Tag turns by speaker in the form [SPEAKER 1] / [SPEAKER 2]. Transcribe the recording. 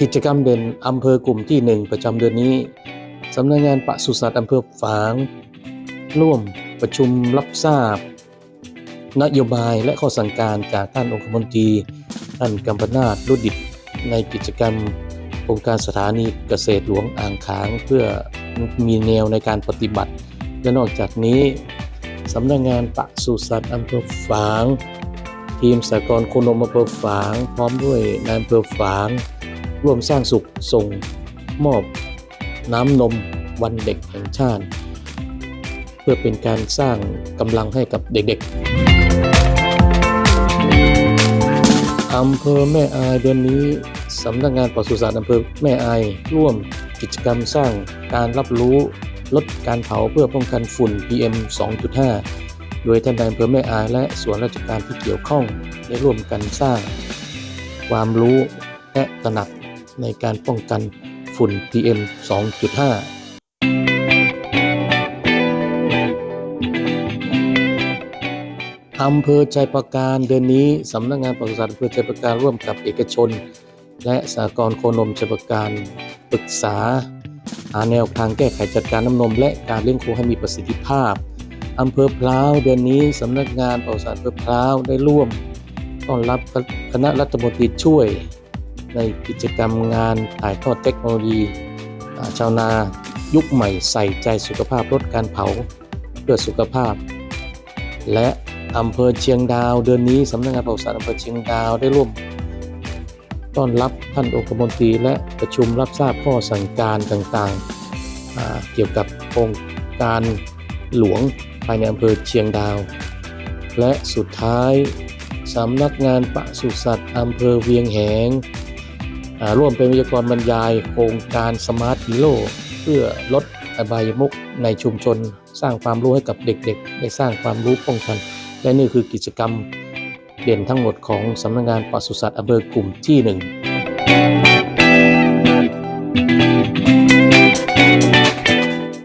[SPEAKER 1] กิจกรรมเด่นอำเภอกลุ่มที่ 1 ประจำเดือนนี้สำนักงานปศุสัตว์อำเภอฝาง ร่วมประชุมรับทราบ นโยบายและข้อสั่งการจากท่านองคมนตรีท่านกัมปนาตรุดิตในกิจกรรมโครงการสถานีเกษตรหลวงอ่างขาง เพื่อมีแนวในการปฏิบัติ และนอกจากนี้สำนักงานปศุสัตว์อำเภอฝาง ทีมสากลโคนมอำเภอฝาง พร้อมด้วยนายอำเภอฝาง ร่วมสร้างสุขส่งมอบน้ำนมวันเด็กแห่งชาติ เพื่อเป็นการสร้างกำลังให้กับเด็กๆอำเภอแม่อายเดือนนี้สำนักงานปศุสัตว์อำเภอแม่อายร่วมกิจกรรมสร้างการรับรู้ลดการเผาเพื่อป้องกันฝุ่น PM 2.5 โดยท่านนายอำเภอแม่อายและส่วนราชการที่เกี่ยวข้องได้ร่วมกันสร้าง ความรู้และตระหนัก ในการป้องกันฝุ่น PM 2.5อำเภอใจประการเดือนนี้สำนักงานปศุสัตว์อำเภอใจประการร่วมกับเอกชน และสหกรณ์โคนมใจประการปรึกษาหาแนวทางแก้ไขจัดการน้ำนม และการเลี้ยงโคให้มีประสิทธิภาพอำเภอพร้าวเดือนนี้สำนักงานปศุสัตว์อำเภอพร้าวได้ร่วม ต้อนรับคณะรัฐมนตรีช่วย ในกิจกรรมงานถ่ายทอดเทคโนโลยีชาวนายุคใหม่ใส่ใจสุขภาพลดการเผาเพื่อสุขภาพ และอำเภอเชียงดาวเดือนนี้สำนักงานปศุสัตว์อำเภอเชียงดาวได้ร่วม ต้อนรับท่านองคมนตรีและประชุมรับทราบข้อสั่งการต่างๆ เกี่ยวกับโครงการหลวงภายในอำเภอเชียงดาว และสุดท้ายสำนักงานปศุสัตว์อำเภอเวียงแหง ร่วมเป็นวิทยากรบรรยายโครงการสมาร์ทฮีโร่เพื่อลดอบายมุกในชุมชน สร้างความรู้ให้กับเด็กๆ ได้สร้างความรู้ป้องกัน และนี่คือกิจกรรมเด่นทั้งหมดของสำนักงงานปศุสัตว์อำเภอกลุ่มที่ 1